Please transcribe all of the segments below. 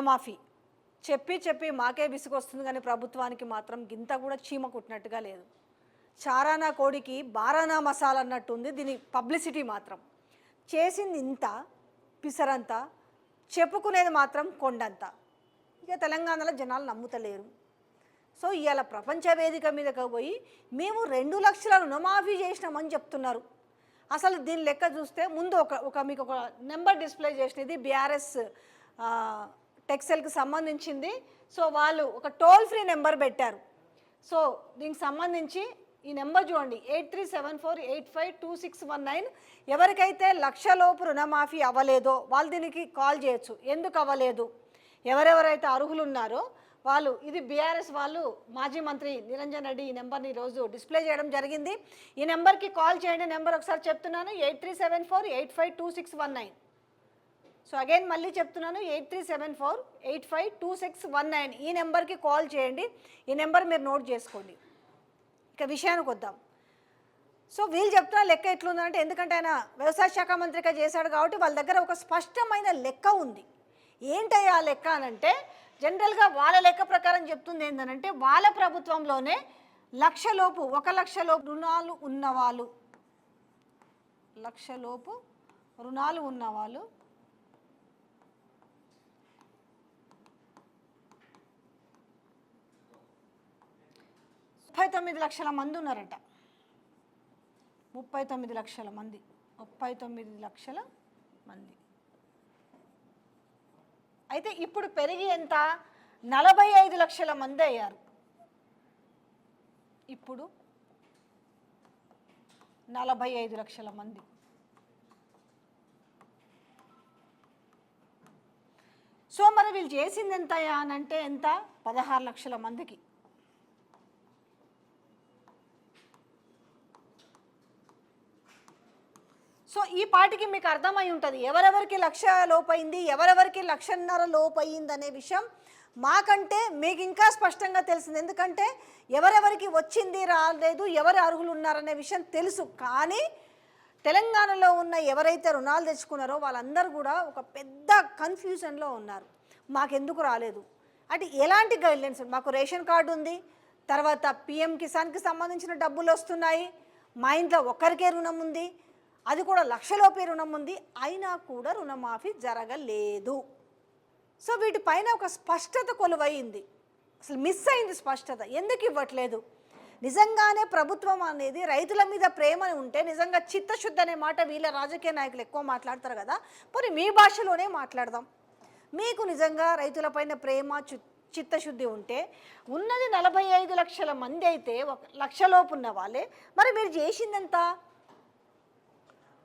రుణమాఫీ. చెప్పి చెప్పి మాకే విసుగొస్తుంది కానీ ప్రభుత్వానికి మాత్రం గింత కూడా చీమ కుట్టినట్టుగా లేదు. చారానా కోడికి బారానా మసాలా అన్నట్టుంది దీని పబ్లిసిటీ మాత్రం. చేసింది ఇంత పిసరంతా చెప్పుకునేది మాత్రం కొండంత. ఇక తెలంగాణలో జనాలు నమ్ముతలేరు. సో ఇవాళ ప్రపంచ వేదిక మీదకి పోయి మేము రెండు లక్షల రుణమాఫీ చేసినామని చెప్తున్నారు. అసలు దీని లెక్క చూస్తే ముందు ఒక ఒక మీకు ఒక నెంబర్ డిస్ప్లే చేసినది బీఆర్ఎస్ టెక్స్టైల్కి సంబంధించింది. సో వాళ్ళు ఒక టోల్ ఫ్రీ నెంబర్ పెట్టారు. సో దీనికి సంబంధించి ఈ నెంబర్ చూడండి. Eight three seven four eight five two six one nine. ఎవరికైతే లక్షలోపు రుణమాఫీ అవ్వలేదో వాళ్ళు దీనికి కాల్ చేయొచ్చు. ఎందుకు అవ్వలేదు? ఎవరెవరైతే అర్హులు ఉన్నారో వాళ్ళు ఇది బీఆర్ఎస్ వాళ్ళు మాజీ మంత్రి నిరంజన్ రెడ్డి ఈ నెంబర్ని ఈరోజు డిస్ప్లే చేయడం జరిగింది. ఈ నెంబర్కి కాల్ చేయండి. నెంబర్ ఒకసారి చెప్తున్నాను. Eight three seven four eight five two six one nine. So again మళ్ళీ చెప్తున్నాను eight three seven four eight five two six one nine. ఈ నెంబర్కి కాల్ చేయండి. ఈ నెంబర్ మీరు నోట్ చేసుకోండి. ఇక విషయానికి వద్దాం. సో వీళ్ళు చెప్తున్న లెక్క ఎట్లుందంటే ఎందుకంటే ఆయన వ్యవసాయ శాఖ మంత్రిగా చేశాడు కాబట్టి వాళ్ళ దగ్గర ఒక స్పష్టమైన లెక్క ఉంది. ఏంటయ్యా ఆ లెక్క అనంటే జనరల్గా వాళ్ళ లెక్క ప్రకారం చెప్తుంది ఏంటంటే వాళ్ళ ప్రభుత్వంలోనే లక్షలోపు ఒక లక్షలోపు రుణాలు ఉన్నవాళ్ళు. లక్షలోపు రుణాలు ఉన్నవాళ్ళు ముప్పై తొమ్మిది లక్షల మంది ఉన్నారట. ముప్పై తొమ్మిది లక్షల మంది. ముప్పై తొమ్మిది లక్షల మంది. అయితే ఇప్పుడు పెరిగి ఎంత? నలభై ఐదు లక్షల మంది అయ్యారు. ఇప్పుడు నలభై ఐదు లక్షల మంది. సో మరి వీళ్ళు చేసింది ఎంత అని అంటే ఎంత? పదహారు లక్షల మందికి. సో ఈ పాటికి మీకు అర్థమై ఉంటుంది ఎవరెవరికి లక్ష లోపైంది ఎవరెవరికి లక్షన్నర లోపయింది అనే విషయం మాకంటే మీకు ఇంకా స్పష్టంగా తెలిసింది. ఎందుకంటే ఎవరెవరికి వచ్చింది రాలేదు ఎవరు అర్హులు ఉన్నారనే విషయం తెలుసు. కానీ తెలంగాణలో ఉన్న ఎవరైతే రుణాలు తెచ్చుకున్నారో వాళ్ళందరూ కూడా ఒక పెద్ద కన్ఫ్యూజన్లో ఉన్నారు. మాకెందుకు రాలేదు? అంటే ఎలాంటి గైడ్లైన్స్? మాకు రేషన్ కార్డు ఉంది తర్వాత పిఎం కిసాన్కి సంబంధించిన డబ్బులు వస్తున్నాయి మా ఇంట్లో ఒక్కరికే రుణం ఉంది అది కూడా లక్షలోపే రుణం ఉంది. అయినా కూడా రుణమాఫీ జరగలేదు. సో వీటిపైన ఒక స్పష్టత కొలువైంది. అసలు మిస్ అయింది స్పష్టత. ఎందుకు ఇవ్వట్లేదు? నిజంగానే ప్రభుత్వం అనేది రైతుల మీద ప్రేమ ఉంటే నిజంగా చిత్తశుద్ధి అనే మాట వీళ్ళ రాజకీయ నాయకులు ఎక్కువ మాట్లాడతారు కదా? పోనీ మీ భాషలోనే మాట్లాడదాం. మీకు నిజంగా రైతులపైన ప్రేమ చి- చిత్తశుద్ధి ఉంటే ఉన్నది నలభై ఐదు లక్షల మంది అయితే ఒక లక్షలోపు ఉన్న వాళ్ళే. మరి మీరు చేసిందంతా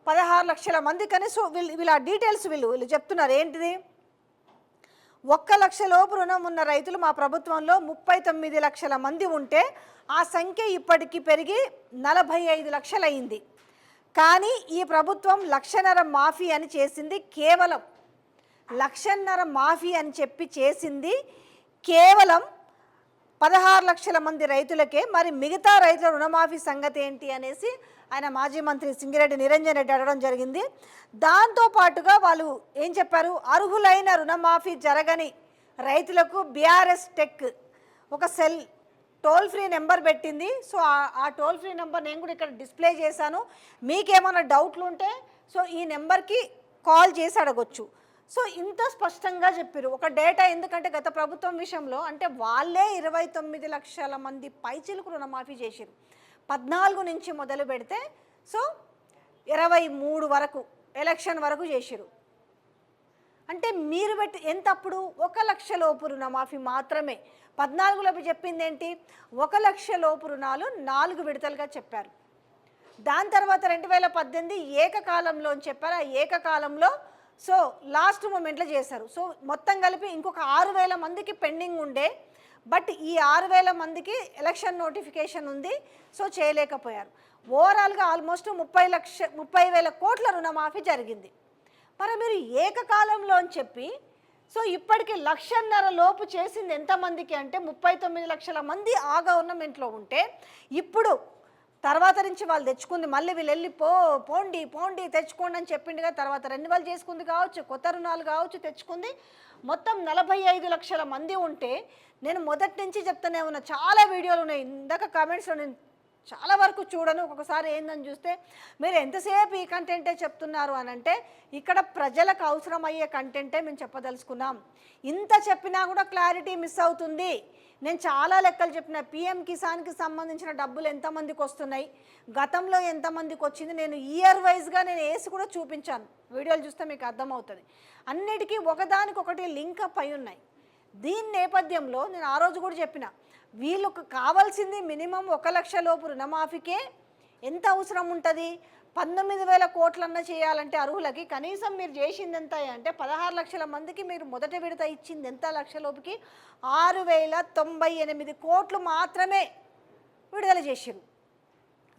పదహారు లక్షల మంది కనీసం వీళ్ళు వీళ్ళ డీటెయిల్స్ వీళ్ళు వీళ్ళు చెప్తున్నారు. ఏంటిది? ఒక్క లక్ష లోపు రుణం ఉన్న రైతులు మా ప్రభుత్వంలో ముప్పై తొమ్మిది లక్షల మంది ఉంటే ఆ సంఖ్య ఇప్పటికీ పెరిగి నలభై ఐదు లక్షలయ్యింది కానీ ఈ ప్రభుత్వం లక్షన్నర మాఫీ అని చేసింది కేవలం లక్షన్నర మాఫీ అని చెప్పి చేసింది కేవలం పదహారు లక్షల మంది రైతులకే. మరి మిగతా రైతుల రుణమాఫీ సంగతి ఏంటి అనేసి ఆయన మాజీ మంత్రి సింగిరెడ్డి నిరంజన్ రెడ్డి అడగడం జరిగింది. దాంతో పాటుగా వాళ్ళు ఏం చెప్పారు? అర్హులైన రుణమాఫీ జరగని రైతులకు బీఆర్ఎస్ టెక్ ఒక సెల్ టోల్ ఫ్రీ నెంబర్ పెట్టింది. సో ఆ- ఆ టోల్ ఫ్రీ నెంబర్ నేను కూడా ఇక్కడ డిస్ప్లే చేశాను. మీకేమైనా డౌట్లు ఉంటే సో ఈ నెంబర్కి కాల్ చేసి అడగొచ్చు. సో ఇంత స్పష్టంగా చెప్పారు ఒక డేటా ఎందుకంటే గత ప్రభుత్వం విషయంలో అంటే వాళ్ళే ఇరవై తొమ్మిది లక్షల మంది పైచిలకు రుణమాఫీ చేశారు పద్నాలుగు నుంచి మొదలు పెడితే సో ఇరవై మూడు వరకు ఎలక్షన్ వరకు చేశారు అంటే మీరు పెట్టి ఎంత అప్పుడు ఒక లక్ష లోపు రుణమాఫీ మాత్రమే. పద్నాలుగులోపు చెప్పింది ఏంటి ఒక లక్ష లోపు రుణాలు నాలుగు విడతలుగా చెప్పారు. దాని తర్వాత రెండు వేల పద్దెనిమిది ఏకకాలంలో అని చెప్పారు? ఆ ఏకకాలంలో సో లాస్ట్ మూమెంట్లో చేశారు. సో మొత్తం కలిపి ఇంకొక ఆరు వేల మందికి పెండింగ్ ఉండే బట్ ఈ ఆరు వేల మందికి ఎలక్షన్ నోటిఫికేషన్ ఉంది సో చేయలేకపోయారు. ఓవరాల్గా ఆల్మోస్ట్ ముప్పై లక్ష ముప్పై వేల కోట్ల రుణమాఫీ జరిగింది. మరి మీరు ఏకకాలంలో అని చెప్పి సో ఇప్పటికి లక్షన్నర లోపు చేసింది ఎంతమందికి అంటే ముప్పై తొమ్మిది లక్షల మంది ఆ గవర్నమెంట్లో ఉంటే ఇప్పుడు తర్వాత నుంచి వాళ్ళు తెచ్చుకుంది. మళ్ళీ వీళ్ళు వెళ్ళి పో పోండి పోండి తెచ్చుకోండి అని చెప్పిండుగా తర్వాత రెన్యువల్ చేసుకుంది కావచ్చు కొత్త రుణాలు కావచ్చు తెచ్చుకుంది. మొత్తం నలభై ఐదు లక్షల మంది ఉంటే నేను మొదటి నుంచి చెప్తానే ఉన్నా. చాలా వీడియోలు ఉన్నాయి. ఇందాక కామెంట్స్లో నేను చాలా వరకు చూడను. ఒక్కొక్కసారి ఏందని చూస్తే మీరు ఎంతసేపు ఈ కంటెంటే చెప్తున్నారు అని అంటే ఇక్కడ ప్రజలకు అవసరమయ్యే కంటెంటే మేము చెప్పదలుచుకున్నాం. ఇంత చెప్పినా కూడా క్లారిటీ మిస్ అవుతుంది. నేను చాలా లెక్కలు చెప్పిన. పిఎం కిసాన్కి సంబంధించిన డబ్బులు ఎంతమందికి వస్తున్నాయి? గతంలో ఎంతమందికి వచ్చింది? నేను ఇయర్ వైజ్గా నేను వేసి కూడా చూపించాను. వీడియోలు చూస్తే మీకు అర్థమవుతుంది. అన్నిటికీ ఒకదానికొకటి లింక్ అప్ అయి ఉన్నాయి. దీని నేపథ్యంలో నేను ఆ రోజు కూడా చెప్పిన. వీళ్ళకు కావాల్సింది మినిమం ఒక లక్ష లోపు రుణమాఫీకే ఎంత అవసరం ఉంటుంది? పంతొమ్మిది వేల కోట్లన్నా చేయాలంటే అర్హులకి. కనీసం మీరు చేసింది ఎంత అంటే పదహారు లక్షల మందికి మీరు మొదటి విడత ఇచ్చింది ఎంత లక్షలోపుకి ఆరు వేల తొంభై ఎనిమిది కోట్లు మాత్రమే విడుదల చేసారు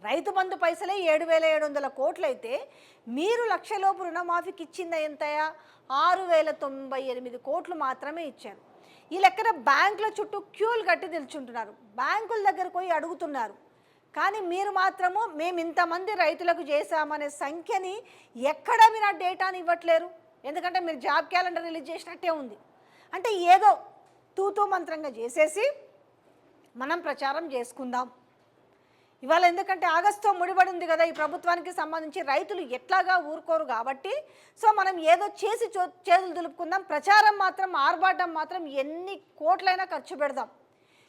రైతు బంధు పైసలే ఏడు వేల ఏడు వందల కోట్లు అయితే మీరు లక్షలోపు రుణమాఫీకి ఇచ్చింది ఎంతయా ఆరు వేల తొంభై ఎనిమిది కోట్లు మాత్రమే ఇచ్చారు. ఈ లెక్కన బ్యాంకుల చుట్టూ క్యూలు కట్టి నిల్చుంటున్నారు. బ్యాంకుల దగ్గరకు పోయి అడుగుతున్నారు. కానీ మీరు మాత్రము మేము ఇంతమంది రైతులకు చేశామనే సంఖ్యని ఎక్కడ మీరు ఆ డేటాని ఇవ్వట్లేరు? ఎందుకంటే మీరు జాబ్ క్యాలెండర్ రిలీజ్ చేసినట్టే ఉంది. అంటే ఏదో తూతూ మంత్రంగా చేసేసి మనం ప్రచారం చేసుకుందాం. ఇవాళ ఎందుకంటే ఆగస్టుతో ముడిపడి ఉంది కదా ఈ ప్రభుత్వానికి సంబంధించి రైతులు ఎట్లాగా ఊరుకోరు కాబట్టి సో మనం ఏదో చేసి చేతులు దులుపుకుందాం. ప్రచారం మాత్రం ఆర్భాటం మాత్రం ఎన్ని కోట్లైనా ఖర్చు పెడదాం.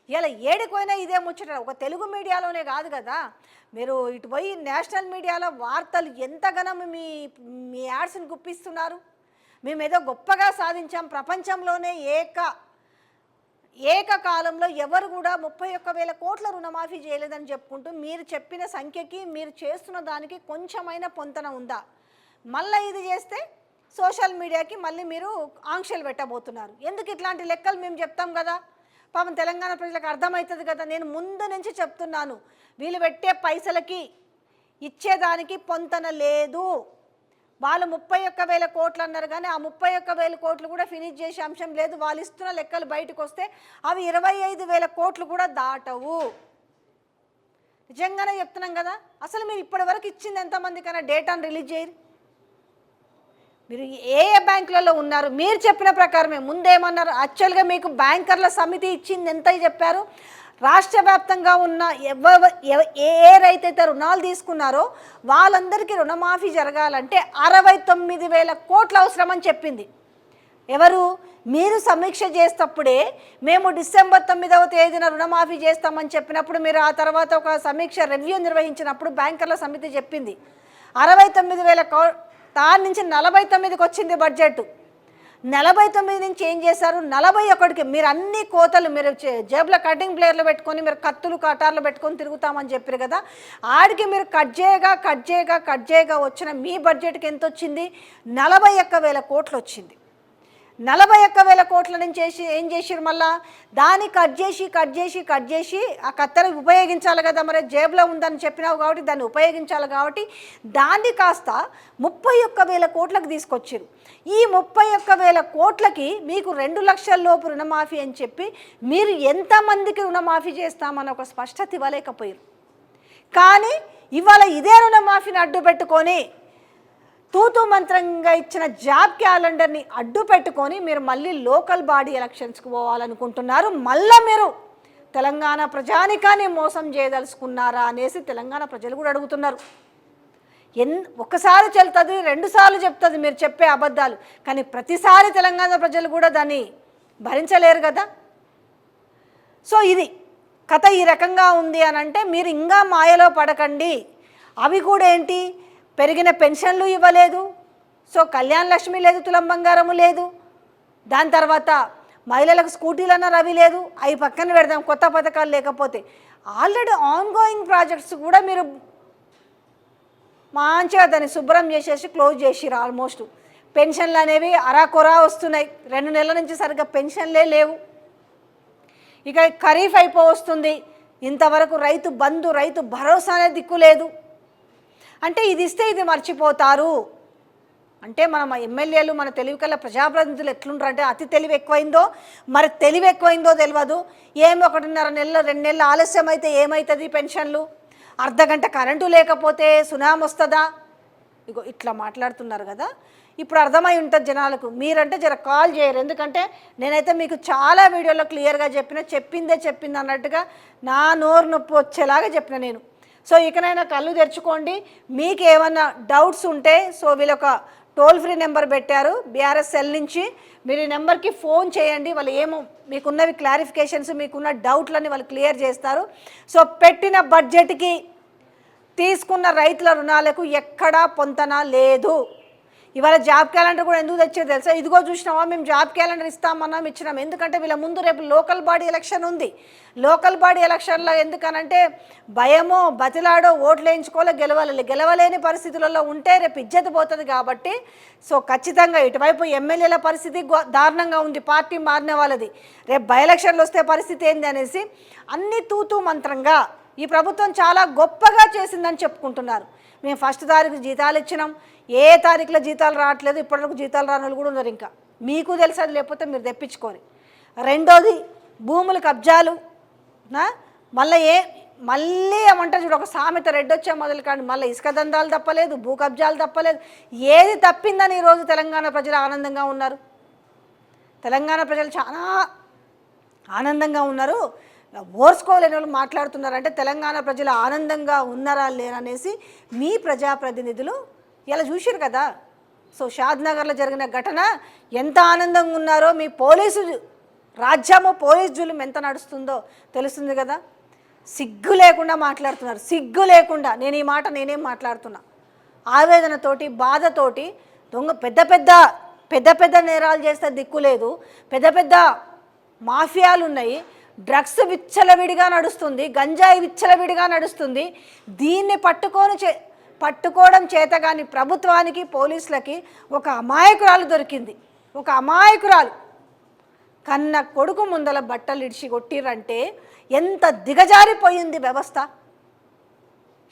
ఇలా ఏడిపోయినా ఇదే ముచ్చట. ఒక తెలుగు మీడియాలోనే కాదు కదా. మీరు ఇటు పోయి నేషనల్ మీడియాలో వార్తలు ఎంతగానో మీ మీ యాడ్స్ని గుప్పిస్తున్నారు. మేము ఏదో గొప్పగా సాధించాం. ప్రపంచంలోనే ఏక ఏకకాలంలో ఎవరు కూడా ముప్పై ఒక్క వేల కోట్ల రుణమాఫీ చేయలేదని చెప్పుకుంటూ మీరు చెప్పిన సంఖ్యకి మీరు చేస్తున్న దానికి కొంచెమైన పొంతన ఉందా? మళ్ళీ ఇది చేస్తే సోషల్ మీడియాకి మళ్ళీ మీరు ఆంక్షలు పెట్టబోతున్నారు. ఎందుకు ఇట్లాంటి లెక్కలు మేము చెప్తాం కదా? పాపం తెలంగాణ ప్రజలకు అర్థమవుతుంది కదా నేను ముందు నుంచి చెప్తున్నాను. వీళ్ళు పెట్టే పైసలకి ఇచ్చేదానికి పొంతన లేదు. వాళ్ళు ముప్పై ఒక్క వేల కోట్లు అన్నారు కానీ ఆ ముప్పై ఒక్క వేల కోట్లు కూడా ఫినిష్ చేసే అంశం లేదు. వాళ్ళు ఇస్తున్న లెక్కలు బయటకు వస్తే అవి ఇరవై ఐదు వేల కోట్లు కూడా దాటవు. నిజంగానే చెప్తున్నాం కదా అసలు మీరు ఇప్పటి వరకు ఇచ్చింది ఎంతమందికైనా డేటాను రిలీజ్ చేయరు. మీరు ఏ ఏ బ్యాంకులలో ఉన్నారు? మీరు చెప్పిన ప్రకారమే. ముందేమన్నారు? యాక్చువల్గా మీకు బ్యాంకర్ల సమితి ఇచ్చింది ఎంత చెప్పారు? రాష్ట్ర వ్యాప్తంగా ఉన్న ఎవ ఏ ఏ రైతైతే రుణాలు తీసుకున్నారో వాళ్ళందరికీ రుణమాఫీ జరగాలంటే అరవై తొమ్మిది వేల కోట్లు అవసరమని చెప్పింది. ఎవరు? మీరు సమీక్ష చేసేటప్పుడే మేము డిసెంబర్ తొమ్మిదవ తేదీన రుణమాఫీ చేస్తామని చెప్పినప్పుడు మీరు ఆ తర్వాత ఒక సమీక్ష రివ్యూ నిర్వహించినప్పుడు బ్యాంకర్ల సమితి చెప్పింది. అరవై తొమ్మిది వేల కో దాని నుంచి నలభై తొమ్మిదికి వచ్చింది బడ్జెట్. నలభై తొమ్మిది నుంచి ఏం చేశారు? నలభై ఒకటికి మీరు అన్ని కోతలు మీరు జేబులో కటింగ్ ప్లేయర్లు పెట్టుకొని మీరు కత్తులు కటార్లు పెట్టుకొని తిరుగుతామని చెప్పారు కదా. ఆడికి మీరు కట్ చేయగా కట్ చేయగా కట్ చేయగా వచ్చిన మీ బడ్జెట్కి ఎంత వచ్చింది నలభై ఒక్క వేల కోట్లు వచ్చింది. నలభై ఒక్క వేల కోట్ల నుంచి చేసి ఏం చేసిరు మళ్ళా? దాన్ని కట్ చేసి కట్ చేసి కట్ చేసి ఆ కత్తెర ఉపయోగించాలి కదా మరి జేబులో ఉందని చెప్పినావు కాబట్టి దాన్ని ఉపయోగించాలి కాబట్టి దాన్ని కాస్త ముప్పై ఒక్క వేల కోట్లకు తీసుకొచ్చారు ఈ ముప్పై ఒక్క వేల కోట్లకి మీకు రెండు లక్షల లోపు రుణమాఫీ అని చెప్పి మీరు ఎంతమందికి రుణమాఫీ చేస్తామని ఒక స్పష్టత ఇవ్వలేకపోయారు కానీ ఇవాళ ఇదే రుణమాఫీని అడ్డు పెట్టుకొని తూతు మంత్రంగా ఇచ్చిన జాబ్ క్యాలెండర్ని అడ్డు పెట్టుకొని మీరు మళ్ళీ లోకల్ బాడీ ఎలక్షన్స్కి పోవాలనుకుంటున్నారు. మళ్ళీ మీరు తెలంగాణ ప్రజానికాన్ని మోసం చేయదలుచుకున్నారా అనేసి తెలంగాణ ప్రజలు కూడా అడుగుతున్నారు. ఎన్ ఒకసారి చెల్తుంది రెండుసార్లు చెప్తుంది మీరు చెప్పే అబద్ధాలు. కానీ ప్రతిసారి తెలంగాణ ప్రజలు కూడా దాన్ని భరించలేరు కదా. సో ఇది కథ ఈ రకంగా ఉంది అని అంటే మీరు ఇంకా మాయలో పడకండి. అవి కూడా ఏంటి? పెరిగిన పెన్షన్లు ఇవ్వలేదు. సో కళ్యాణ లక్ష్మి లేదు తులం బంగారము లేదు. దాని తర్వాత మహిళలకు స్కూటీలు అన్న రవి లేదు. అవి పక్కన పెడదాం కొత్త పథకాలు లేకపోతే. ఆల్రెడీ ఆన్ గోయింగ్ ప్రాజెక్ట్స్ కూడా మీరు మంచిగా దాన్ని శుభ్రం చేసేసి క్లోజ్ చేసిరు ఆల్మోస్ట్. పెన్షన్లు అనేవి అరాకొరా వస్తున్నాయి. రెండు నెలల నుంచి సరిగ్గా పెన్షన్లే లేవు. ఇక ఖరీఫ్ అయిపో వస్తుంది. ఇంతవరకు రైతు బంధు రైతు భరోసా అనే దిక్కు లేదు. అంటే ఇది ఇస్తే ఇది మర్చిపోతారు. అంటే మన ఎమ్మెల్యేలు మన తెలివి కల్లా ప్రజాప్రతినిధులు ఎట్లుంటారు అంటే అతి తెలివి ఎక్కువైందో మరి తెలివి ఎక్కువైందో తెలియదు ఏమి ఒకటిన్నర నెలలు రెండు నెలలు ఆలస్యం అయితే ఏమవుతుంది పెన్షన్లు అర్ధగంట కరెంటు లేకపోతే సునామీ వస్తుందా? ఇగో ఇట్లా మాట్లాడుతున్నారు కదా. ఇప్పుడు అర్థమై ఉంటుంది జనాలకు. మీరంటే జర కాల్ చేయరు. ఎందుకంటే నేనైతే మీకు చాలా వీడియోలో క్లియర్గా చెప్పిన చెప్పిందే చెప్పింది అన్నట్టుగా నా నోరు నొప్పి వచ్చేలాగా చెప్పిన నేను. సో ఇకనైనా కళ్ళు తెరుచుకోండి. మీకు ఏమన్నా డౌట్స్ ఉంటే సో వీళ్ళొక టోల్ ఫ్రీ నెంబర్ పెట్టారు బీఆర్ఎస్ సెల్ నుంచి. మీరు ఈ నెంబర్కి ఫోన్ చేయండి. వాళ్ళు ఏమో మీకున్నవి క్లారిఫికేషన్స్ మీకున్న డౌట్లని వాళ్ళు క్లియర్ చేస్తారు. సో పెట్టిన బడ్జెట్కి తీసుకున్న రైతుల రుణాలకు ఎక్కడా పొంతన లేదు. ఇవాళ జాబ్ క్యాలెండర్ కూడా ఎందుకు తెచ్చారు తెలుసా? ఇదిగో చూసినావా మేము జాబ్ క్యాలెండర్ ఇస్తామన్నాం ఇచ్చినాం. ఎందుకంటే వీళ్ళ ముందు రేపు లోకల్ బాడీ ఎలక్షన్ ఉంది. లోకల్ బాడీ ఎలక్షన్లో ఎందుకనంటే భయమో బతిలాడో ఓట్లు వేయించుకోలే గెలవాలి. గెలవలేని పరిస్థితులలో ఉంటే రేపు ఇజ్జత పోతుంది కాబట్టి సో ఖచ్చితంగా ఇటువైపు ఎమ్మెల్యేల పరిస్థితి గో- దారుణంగా ఉంది. పార్టీ మారిన వాళ్ళది. రేపు బై ఎలక్షన్లు వస్తే పరిస్థితి ఏంది అనేసి అన్ని తూతూ మంత్రంగా ఈ ప్రభుత్వం చాలా గొప్పగా చేసిందని చెప్పుకుంటున్నారు. మేము ఫస్ట్ తారీఖు జీతాలు ఇచ్చినాం. ఏ తారీఖులో జీతాలు రావట్లేదు ఇప్పటివరకు జీతాలు రాని కూడా ఉన్నారు ఇంకా. మీకు తెలుసు అది లేకపోతే మీరు తెప్పించుకోరు. రెండోది భూములు కబ్జాలు నా? మళ్ళీ ఏ మళ్ళీ ఏమంటారు చూడు ఒక సామెత రెడ్డొచ్చే మొదలు కానీ మళ్ళీ ఇసుక దందాలు తప్పలేదు భూ కబ్జాలు తప్పలేదు. ఏది తప్పిందని ఈరోజు తెలంగాణ ప్రజలు ఆనందంగా ఉన్నారు? తెలంగాణ ప్రజలు చాలా ఆనందంగా ఉన్నారు. ఓర్చుకోలేని వాళ్ళు మాట్లాడుతున్నారు. అంటే తెలంగాణ ప్రజలు ఆనందంగా ఉన్నారా లేరనేసి మీ ప్రజాప్రతినిధులు ఇలా చూశారు కదా? సో షాద్ నగర్లో జరిగిన ఘటన ఎంత ఆనందంగా ఉన్నారో మీ పోలీసు రాజ్యము పోలీస్ జులుం ఎంత నడుస్తుందో తెలుస్తుంది కదా? సిగ్గు లేకుండా మాట్లాడుతున్నారు. సిగ్గు లేకుండా. నేను ఈ మాట నేనేం మాట్లాడుతున్నా? ఆవేదనతోటి బాధతోటి దొంగ పెద్ద పెద్ద పెద్ద పెద్ద నేరాలు చేస్తే దిక్కు లేదు. పెద్ద పెద్ద మాఫియాలు ఉన్నాయి. డ్రగ్స్ విచ్చలవిడిగా నడుస్తుంది. గంజాయి విచ్చలవిడిగా నడుస్తుంది. దీన్ని పట్టుకొని చే పట్టుకోవడం చేతగాని ప్రభుత్వానికి పోలీసులకి ఒక అమాయకురాలు దొరికింది. ఒక అమాయకురాలు. కన్న కొడుకు ముందల బట్టలు ఇడిచి కొట్టిరంటే ఎంత దిగజారిపోయింది వ్యవస్థ.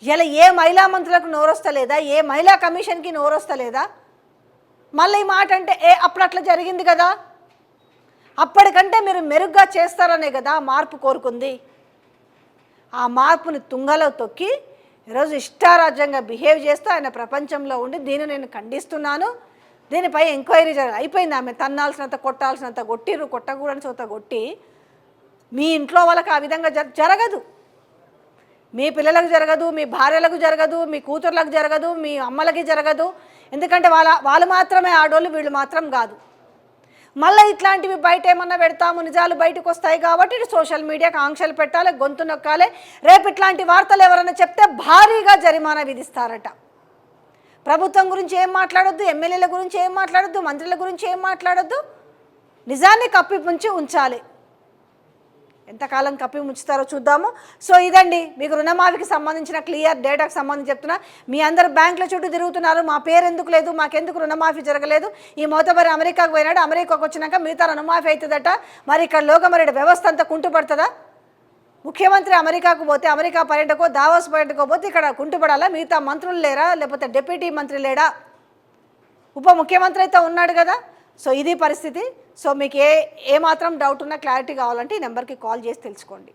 ఇలా ఏ మహిళా మంత్రులకు నోరొస్తలేదా? ఏ మహిళా కమిషన్కి నోరొస్తలేదా? మళ్ళీ ఈ మాట అంటే ఏ అప్పుడు అట్లా జరిగింది కదా? అప్పటికంటే మీరు మెరుగ్గా చేస్తారనే కదా మార్పు కోరుకుంది. ఆ మార్పుని తుంగలో తొక్కి ఈరోజు ఇష్టారాజ్యంగా బిహేవ్ చేస్తూ ఆయన ప్రపంచంలో ఉండి దీన్ని నేను ఖండిస్తున్నాను. దీనిపై ఎంక్వైరీ జరగాలి. అయిపోయింది ఆమె. తన్నాల్సినంత కొట్టాల్సినంత కొట్టిరు కొట్టకూడని చోత కొట్టి మీ ఇంట్లో వాళ్ళకి ఆ విధంగా జరగదు. మీ పిల్లలకు జరగదు మీ భార్యలకు జరగదు మీ కూతుర్లకు జరగదు మీ అమ్మలకి జరగదు. ఎందుకంటే వాళ్ళ వాళ్ళు మాత్రమే ఆడోళ్ళు వీళ్ళు మాత్రం కాదు. మళ్ళీ ఇట్లాంటివి బయట ఏమన్నా పెడతాము? నిజాలు బయటకు వస్తాయి కాబట్టి ఇటు సోషల్ మీడియాకి ఆంక్షలు పెట్టాలి గొంతు నొక్కాలి. రేపు ఇట్లాంటి వార్తలు ఎవరైనా చెప్తే భారీగా జరిమానా విధిస్తారట. ప్రభుత్వం గురించి ఏం మాట్లాడొద్దు? ఎమ్మెల్యేల గురించి ఏం మాట్లాడొద్దు? మంత్రుల గురించి ఏం మాట్లాడొద్దు? నిజాన్ని కప్పిపుంచి ఉంచాలి. ఎంతకాలం కప్పి ముంచుతారో చూద్దాము. సో ఇదండి మీకు రుణమాఫీకి సంబంధించిన క్లియర్ డేటాకు సంబంధించి చెప్తున్నా. మీ అందరు బ్యాంకుల చుట్టూ తిరుగుతున్నారు మా పేరు ఎందుకు లేదు మాకెందుకు రుణమాఫీ జరగలేదు. ఈ మోతబరి అమెరికాకు పోయినాడు అమెరికాకు వచ్చినాక మిగతా రుణమాఫీ అవుతుందట. మరి ఇక్కడ లోకమరెడ్డి వ్యవస్థ అంతా కుంటుపడుతుందా? ముఖ్యమంత్రి అమెరికాకు పోతే అమెరికా పర్యటకో దావోస్ పర్యటకో పోతే ఇక్కడ కుంటుపడాలా? మిగతా మంత్రులు లేరా? లేకపోతే డిప్యూటీ మంత్రి లేడా? ఉప ముఖ్యమంత్రి అయితే ఉన్నాడు కదా. సో ఇది పరిస్థితి. సో మీకు ఏ ఏమాత్రం మాత్రం డౌట్ ఉన్నా క్లారిటీ కావాలంటే ఈ నెంబర్కి కాల్ చేసి తెలుసుకోండి.